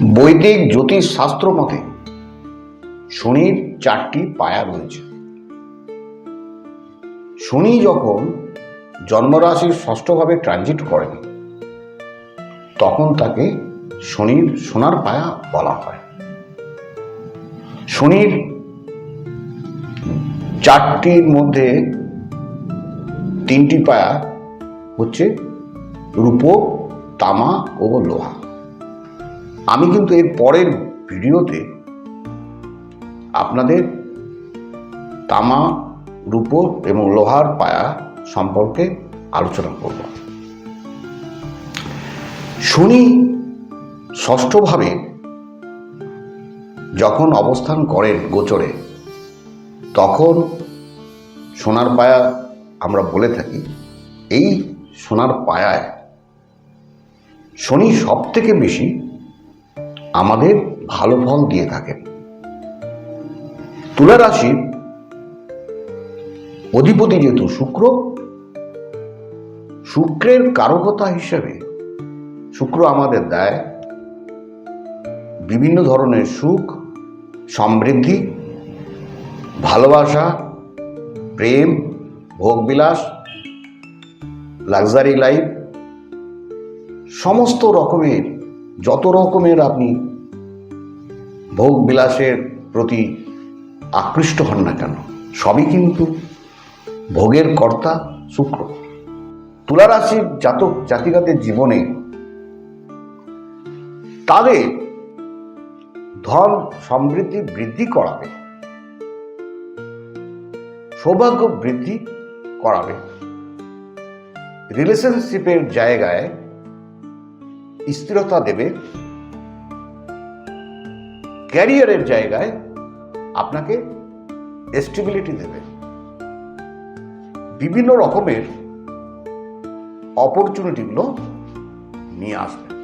বৈদিক জ্যোতিষ শাস্ত্র মতে শনির চারটি পায়া রয়েছে। শনি যখন জন্মরাশির ষষ্ঠভাবে ট্রানজিট করেন, তখন তাকে শনির সোনার পায়া বলা হয়। শনির চারটির মধ্যে তিনটি পায়া হচ্ছে রূপ, তামা ও লোহা। আমি কিন্তু এর পরের ভিডিওতে আপনাদের তামা, রূপ এবং লোহার পায়া সম্পর্কে আলোচনা করব। শনি ষষ্ঠভাবে যখন অবস্থান করেন গোচরে, তখন সোনার পায়া আমরা বলে থাকি, এই সোনার পায়ায় শনি সব থেকে বেশি আমাদের ভালো ফল দিয়ে থাকেন তুলা রাশির অধিপতি যেহেতু শুক্র, শুক্রের কারকতা হিসেবে শুক্র আমাদের দেয় বিভিন্ন ধরনের সুখ, সমৃদ্ধি, ভালোবাসা, প্রেম, ভোগবিলাস, লাক্সারি লাইফ, সমস্ত রকমের যত রকমের আপনি ভোগ বিলাসের প্রতি আকৃষ্ট হন না কেন, সবই কিন্তু ভোগের কর্তা শুক্র। তুলা রাশির জাতক জাতিকাদের জীবনে তাদের ধন সমৃদ্ধি বৃদ্ধি করাবে, সৌভাগ্য বৃদ্ধি করাবে। রিলেশনশিপের জায়গায় স্থিরতা দেবে ক্যারিয়ারের জায়গায় আপনাকে স্টেবিলিটি দেবে। বিভিন্ন রকমের অপরচুনিটিগুলো নিয়ে আসবে।